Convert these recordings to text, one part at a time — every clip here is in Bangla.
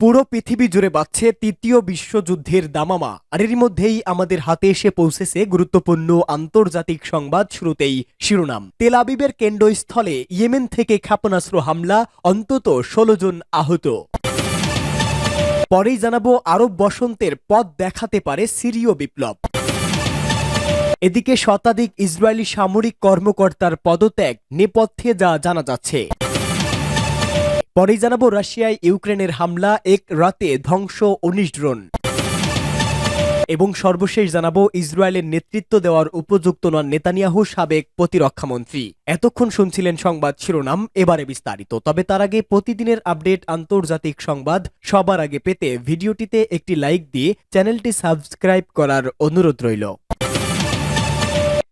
পুরো পৃথিবী জুড়ে বাড়ছে তৃতীয় বিশ্বযুদ্ধের দামামা। আর এরই মধ্যেই আমাদের হাতে এসে পৌঁছেছে গুরুত্বপূর্ণ আন্তর্জাতিক সংবাদ শুরুতেই শিরোনাম। তেল আবিবের কেন্দ্রস্থলে ইয়েমেন থেকে ক্ষেপণাস্ত্র হামলা, অন্তত ষোলো জন আহত। পরেই জানাব আরব বসন্তের পথ দেখাতে পারে সিরীয় বিপ্লব। এদিকে শতাধিক ইসরায়েলি সামরিক কর্মকর্তার পদত্যাগ নেপথ্যে যা জানা যাচ্ছে। পরেই জানাব রাশিয়ায় ইউক্রেনের হামলা এক রাতে ধ্বংস উনিশ ড্রোন। এবং সর্বশেষ জানাব ইসরায়েলের নেতৃত্ব দেওয়ার উপযুক্ত নন নেতানিয়াহু সাবেক প্রতিরক্ষামন্ত্রী। এতক্ষণ শুনছিলেন সংবাদ শিরোনাম, এবারে বিস্তারিত। তবে তার আগে প্রতিদিনের আপডেট আন্তর্জাতিক সংবাদ, সবার আগে পেতে ভিডিওটিতে একটি লাইক দিয়ে চ্যানেলটি সাবস্ক্রাইব করার অনুরোধ রইল।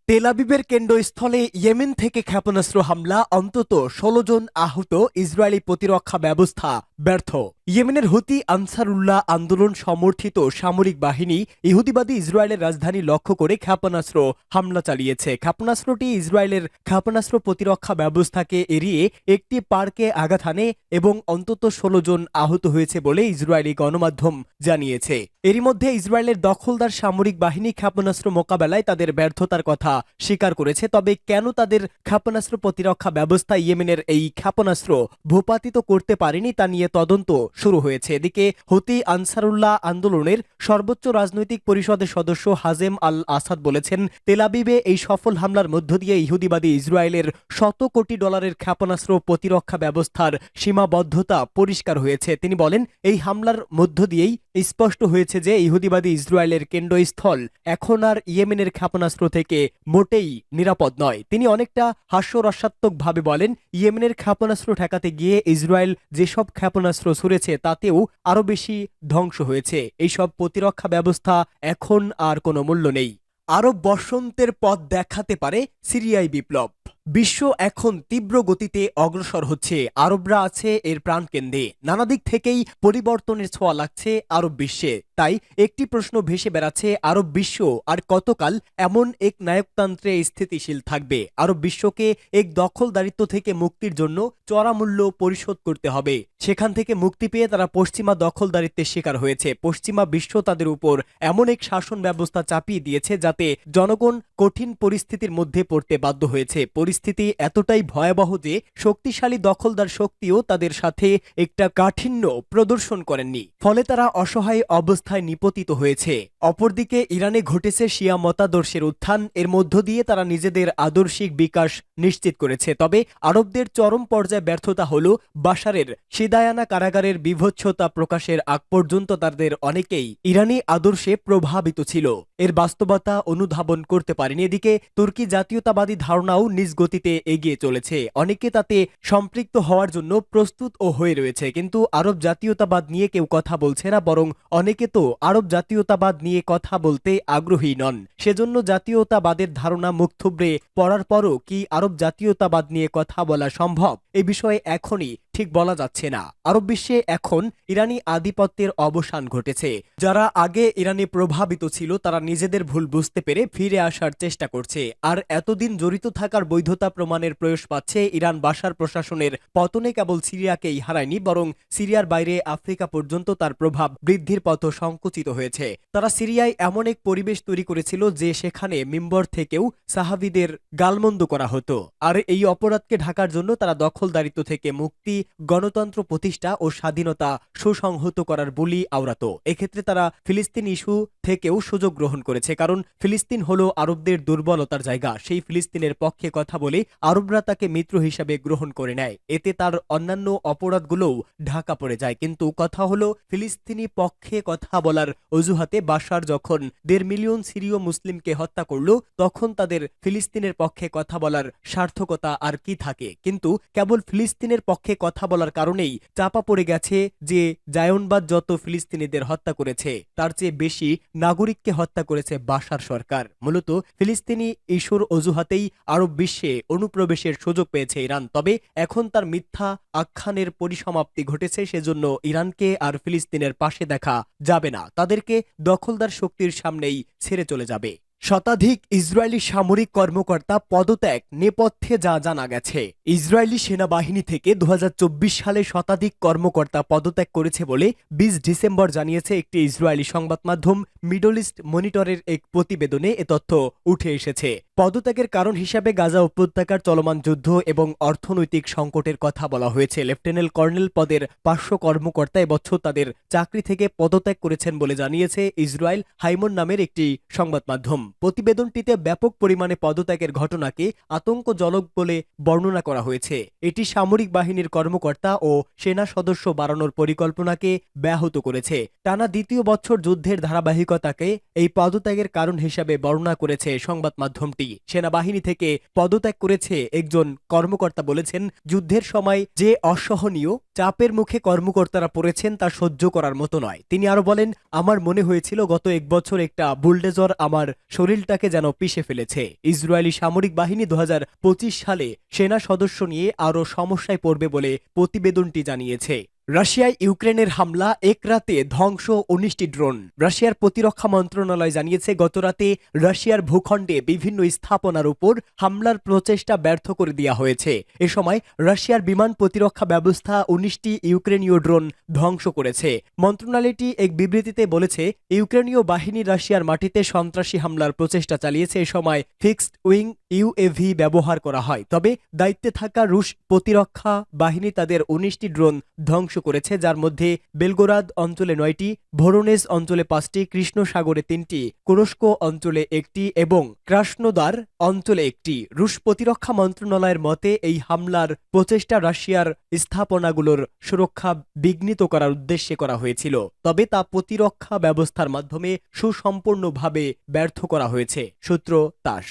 তেলাবিবের কেন্দ্রস্থলে ইয়েমেন থেকে ক্ষেপণাস্ত্র হামলা অন্তত ষোলো জন আহত ইসরায়েলি প্রতিরক্ষা ব্যবস্থা। ব্যর্থ। ইয়েমেনের হুতি আনসারুল্লাহ আন্দোলন সমর্থিত সামরিক বাহিনী ইহুদিবাদী ইসরায়েলের রাজধানী লক্ষ্য করে ক্ষেপণাস্ত্র হামলা চালিয়েছে। ক্ষেপণাস্ত্রটি ইসরায়েলের ক্ষেপণাস্ত্র প্রতিরক্ষা ব্যবস্থাকে এড়িয়ে একটি পার্কে আঘাত হানে এবং অন্তত ষোলো জন আহত হয়েছে বলে ইসরায়েলি গণমাধ্যম জানিয়েছে। এরই মধ্যে ইসরায়েলের দখলদার সামরিক বাহিনী ক্ষেপণাস্ত্র মোকাবেলায় তাদের ব্যর্থতার কথা স্বীকার করেছে, তবে কেন তাদের ক্ষেপণাস্ত্র প্রতিরক্ষা ব্যবস্থা ইয়েমেনের এই ক্ষেপণাস্ত্র ভূপাতিত করতে পারেনি তা নিয়ে তদন্ত শুরু হয়েছে। এদিকে হতি আনসারুল্লাহ আন্দোলনের সর্বোচ্চ রাজনৈতিক পরিষদের সদস্য হাজেম আল আসাদ বলেছেন তেলাবিবে এই সফল হামলার মধ্য দিয়ে ইহুদিবাদী ইসরায়েলের শত কোটি ডলারের ক্ষেপণাস্ত্র প্রতিরক্ষা ব্যবস্থার সীমাবদ্ধতা পরিষ্কার হয়েছে। তিনি বলেন, এই হামলার মধ্য দিয়েই স্পষ্ট হয়েছে যে ইহুদিবাদী ইসরায়েলের কেন্দ্রস্থল এখন আর ইয়েমেনের ক্ষেপণাস্ত্র থেকে মোটেই নিরাপদ নয়। তিনি অনেকটা হাস্যরসাত্মকভাবে বলেন, ইয়েমেনের ক্ষেপণাস্ত্র ঠেকাতে গিয়ে ইসরায়েল যেসব ক্ষেপণাস্ত্র ছুড়েছে, তাতেও আরও বেশি ধ্বংস হয়েছে। এইসব প্রতিরক্ষা ব্যবস্থা এখন আর কোনো মূল্য নেই। আরব বসন্তের পথ দেখাতে পারে সিরিয়ায় বিপ্লব। বিশ্ব এখন তীব্র গতিতে অগ্রসর হচ্ছে। আরবরা আছে এর প্রাণকেন্দ্রে। নানা দিক থেকেই পরিবর্তনের ছোঁয়া লাগছে আরব বিশ্বে। তাই একটি প্রশ্ন ভেসে বেড়াচ্ছে আরব বিশ্ব, আর কতকাল এমন এক নায়কতন্ত্রে স্থিতিশীল থাকবে? আরব বিশ্বকে এক দখলদারিত্ব থেকে মুক্তির জন্য চড়া মূল্য পরিশোধ করতে হবে। সেখান থেকে মুক্তি পেয়ে তারা পশ্চিমা দখলদারিত্বের শিকার হয়েছে। পশ্চিমা বিশ্ব তাদের উপর এমন এক শাসন ব্যবস্থা চাপিয়ে দিয়েছে যাতে জনগণ কঠিন পরিস্থিতির মধ্যে পড়তে বাধ্য হয়েছে। পরিস্থিতি এতটাই ভয়াবহ যে শক্তিশালী দখলদার শক্তিও তাদের সাথে একটা কাঠিন্য প্রদর্শন করেননি। ফলে তারা অসহায় অবস্থায় নিপতিত হয়েছে। অপরদিকে ইরানে ঘটেছে শিয়া মতাদর্শের উত্থান। এর মধ্য দিয়ে তারা নিজেদের আদর্শিক বিকাশ নিশ্চিত করেছে। তবে আরবদের চরম পর্যায়ে ব্যর্থতা হল বাশারের সিদায়ানা কারাগারের বিভৎসতা প্রকাশের আগ পর্যন্ত তাদের অনেকেই ইরানি আদর্শে প্রভাবিত ছিল। এর বাস্তবতা অনুধাবন করতে পারেনি। এদিকে তুর্কি জাতীয়তাবাদী ধারণাও নিজ গতিতে এগিয়ে চলেছে। অনেকে তাতে সম্পৃক্ত হওয়ার জন্য প্রস্তুত ও হয়ে রয়েছে। কিন্তু আরব জাতীয়তাবাদ নিয়ে কেউ কথা বলছে না, বরং অনেকে তো আরব জাতীয়তাবাদ নিয়ে কথা বলতে আগ্রহী নন। সেজন্য জাতীয়তাবাদের ধারণা মুখ থুবড়ে পড়ার পরও কি আরব জাতীয়তাবাদ নিয়ে কথা বলা সম্ভব? এ বিষয়ে এখনই ঠিক বলা যাচ্ছে না। আরব বিশ্বে এখন ইরানি আধিপত্যের অবসান ঘটেছে। যারা আগে ইরানি প্রভাবিত ছিল, তারা নিজেদের ভুল বুঝতে পেরে ফিরে আসার চেষ্টা করছে। আর এতদিন জড়িত থাকার বৈধতা প্রমাণের প্রয়োগ পাচ্ছে ইরান বাসার প্রশাসনের পতনে কেবল সিরিয়াকেই হারায়নি, বরং সিরিয়ার বাইরে আফ্রিকা পর্যন্ত তার প্রভাব বৃদ্ধির পথ সংকুচিত হয়েছে। তারা সিরিয়ায় এমন এক পরিবেশ তৈরি করেছিল যে সেখানে মিম্বর থেকেও সাহাবিদের গালমন্দ করা হতো। আর এই অপরাধকে ঢাকার জন্য তারা দখলদারিত্ব থেকে মুক্তি গণতন্ত্র প্রতিষ্ঠা ও স্বাধীনতা সুসংহত করার বলি আওড়াত এক্ষেত্রে তারা ফিলিস্তিন ইস্যু থেকেও সুযোগ গ্রহণ করেছে, কারণ ফিলিস্তিন হল আরবদের দুর্বলতার জায়গা। সেই ফিলিস্তিনের পক্ষে কথা বলে আরবরা তাকে মিত্র হিসাবে গ্রহণ করে নেয়। এতে তার অন্যান্য অপরাধগুলোও ঢাকা পড়ে যায়। কিন্তু কথা হলো, ফিলিস্তিনি পক্ষে কথা বলার অজুহাতে বাশার যখন দেড় মিলিয়ন সিরীয় মুসলিমকে হত্যা করল, তখন তাদের ফিলিস্তিনের পক্ষে কথা বলার সার্থকতা আর কি থাকে? কিন্তু কেবল ফিলিস্তিনের পক্ষে কথা বলার কারণেই চাপা পড়ে গেছে যে জায়নবাদ যত ফিলিস্তিনিদের হত্যা করেছে, তার চেয়ে বেশি নাগরিককে হত্যা করেছে বাশার সরকার। মূলত ফিলিস্তিনি ইস্যুর অজুহাতেই আরব বিশ্বে অনুপ্রবেশের সুযোগ পেয়েছে ইরান। তবে এখন তার মিথ্যা আখ্যানের পরিসমাপ্তি ঘটেছে, সেজন্য ইরানকে আর ফিলিস্তিনের পাশে দেখা যাবে না। তাদেরকে দখলদার শক্তির সামনেই ছেড়ে চলে যাবে। শতাধিক ইসরায়েলি সামরিক কর্মকর্তা পদত্যাগ নেপথ্যে যা জানা গেছে। ইসরায়েলি সেনাবাহিনী থেকে দু হাজার চব্বিশ সালে শতাধিক কর্মকর্তা পদত্যাগ করেছে বলে বিশ ডিসেম্বর জানিয়েছে একটি ইসরায়েলি সংবাদ মাধ্যম মিডল ইস্ট মনিটরের এক প্রতিবেদনে এ তথ্য উঠে এসেছে। পদত্যাগের কারণ হিসাবে গাজা উপত্যকার চলমান যুদ্ধ এবং অর্থনৈতিক সংকটের কথা বলা হয়েছে। লেফটেন্যান্ট কর্নেল পদের পার্শ্ব কর্মকর্তা এবছর তাদের চাকরি থেকে পদত্যাগ করেছেন বলে জানিয়েছে ইসরায়েল হাইমন নামের একটি সংবাদ মাধ্যম। প্রতিবেদনটিতে ব্যাপক পরিমাণে পদত্যাগের ঘটনাকে আতঙ্কজনক বলে বর্ণনা করা হয়েছে। এটি সামরিক বাহিনীর কর্মকর্তা ও সেনা সদস্য বাড়ানোর পরিকল্পনাকে ব্যাহত করেছে। টানা দ্বিতীয় বছর যুদ্ধের ধারাবাহিকতাকে এই পদত্যাগের কারণ হিসাবে বর্ণনা করেছে সংবাদ মাধ্যমটি। সেনাবাহিনী থেকে পদত্যাগ করেছে একজন কর্মকর্তা বলেছেন, যুদ্ধের সময় যে অসহনীয়, চাপের মুখে কর্মকর্তারা পড়েছেন তা সহ্য করার মতো নয়। তিনি আরও বলেন, আমার মনে হয়েছিল গত এক বছর একটা বুলডেজর আমার শরীরটাকে যেন পিষে ফেলেছে। ইসরায়েলি সামরিক বাহিনী দু হাজার পঁচিশ সালে সেনা সদস্য নিয়ে আরও সমস্যায় পড়বে বলে প্রতিবেদনটি জানিয়েছে। রাশিয়ায় ইউক্রেনের হামলা এক রাতে ধ্বংস উনিশটি ড্রোন। রাশিয়ার প্রতিরক্ষা মন্ত্রণালয় জানিয়েছে গতরাতে রাশিয়ার ভূখণ্ডে বিভিন্ন স্থাপনার উপর হামলার প্রচেষ্টা ব্যর্থ করে দেওয়া হয়েছে। এ সময় রাশিয়ার বিমান প্রতিরক্ষা ব্যবস্থা উনিশটি ইউক্রেনীয় ড্রোন ধ্বংস করেছে। মন্ত্রণালয়টি এক বিবৃতিতে বলেছে, ইউক্রেনীয় বাহিনী রাশিয়ার মাটিতে সন্ত্রাসী হামলার প্রচেষ্টা চালিয়েছে। এ সময় ফিক্সড উইং ইউএভি ব্যবহার করা হয়। তবে দায়িত্বে থাকা রুশ প্রতিরক্ষা বাহিনী তাদের উনিশটি ড্রোন ধ্বংস করেছে, যার মধ্যে বেলগোরাদ অঞ্চলে নয়টি, ভোরোনেস অঞ্চলে পাঁচটি কৃষ্ণ সাগরে তিনটি, কুরস্ক অঞ্চলে একটি এবং ক্রাসনোদার অঞ্চলে একটি। রুশ প্রতিরক্ষা মন্ত্রণালয়ের মতে, এই হামলার প্রচেষ্টা রাশিয়ার স্থাপনাগুলোর সুরক্ষা বিঘ্নিত করার উদ্দেশ্যে করা হয়েছিল। তবে তা প্রতিরক্ষা ব্যবস্থার মাধ্যমে সুসম্পূর্ণভাবে ব্যর্থ করা হয়েছে, সূত্র তাস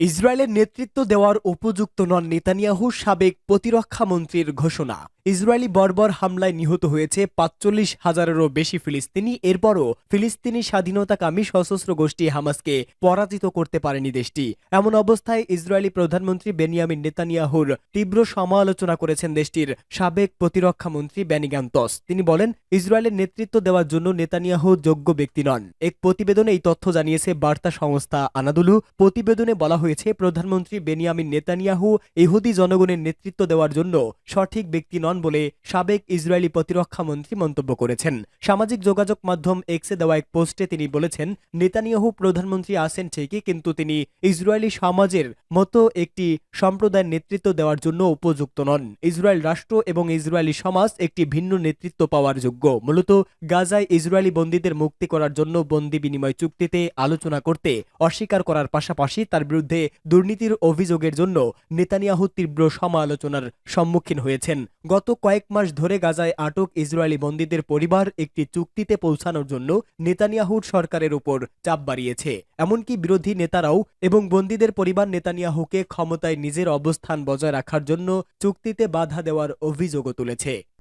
ইসরায়েলের নেতৃত্ব দেওয়ার উপযুক্ত নন নেতানিয়াহু সাবেক প্রতিরক্ষা মন্ত্রীর ঘোষণা। ইসরায়েলি বর্বর হামলায় নিহত হয়েছে পাঁচচল্লিশ হাজারেরও বেশি ফিলিস্তিনি। এরপরও ফিলিস্তিনি স্বাধীনতাকামী সশস্ত্র গোষ্ঠী হামাসকে পরাজিত করতে পারেনি দেশটি। এমন অবস্থায় ইসরায়েলি প্রধানমন্ত্রী বেনিয়ামিন নেতানিয়াহুর তীব্র সমালোচনা করেছেন দেশটির সাবেক প্রতিরক্ষা মন্ত্রী বেনিগান্তস তিনি বলেন, ইসরায়েলের নেতৃত্ব দেওয়ার জন্য নেতানিয়াহু যোগ্য ব্যক্তি নন। এক প্রতিবেদনে এই তথ্য জানিয়েছে বার্তা সংস্থা আনাদুলু। প্রতিবেদনে বলা হয়েছে প্রধানমন্ত্রী বেনিয়ামিন নেতানিয়াহু ইহুদি জনগণের নেতৃত্ব দেওয়ার জন্য। সঠিক ব্যক্তি নন বলে সাবেক ইসরায়েলি প্রতিরক্ষা মন্ত্রী মন্তব্য করেছেন। সামাজিক যোগাযোগ মাধ্যম এক্সে দেওয়া এক পোস্টে তিনি বলেছেন, নেতানিয়াহু প্রধানমন্ত্রী আছেন ঠিকই, কিন্তু তিনি ইসরায়েলি সমাজের মতো একটি সম্প্রদায়ের নেতৃত্ব দেওয়ার জন্য উপযুক্ত নন। ইসরায়েল রাষ্ট্র এবং ইসরায়েলি সমাজ একটি ভিন্ন নেতৃত্ব পাওয়ার যোগ্য। মূলত গাজায় ইসরায়েলি বন্দীদের মুক্তি করার জন্য বন্দি বিনিময় চুক্তিতে আলোচনা করতে অস্বীকার করার পাশাপাশি তার বিরুদ্ধে দুর্নীতির অভিযোগের জন্য নেতানিয়াহু তীব্র সমালোচনার সম্মুখীন হয়েছেন। গত কয়েক মাস ধরে গাজায় আটক ইসরায়েলি বন্দীদের পরিবার একটি চুক্তিতে পৌঁছানোর জন্য নেতানিয়াহুর সরকারের উপর চাপ বাড়িয়েছে। এমনকি বিরোধী নেতারাও এবং বন্দীদের পরিবার নেতানিয়াহুকে ক্ষমতায় নিজের অবস্থান বজায় রাখার জন্য চুক্তিতে বাধা দেওয়ার অভিযোগও তুলেছে।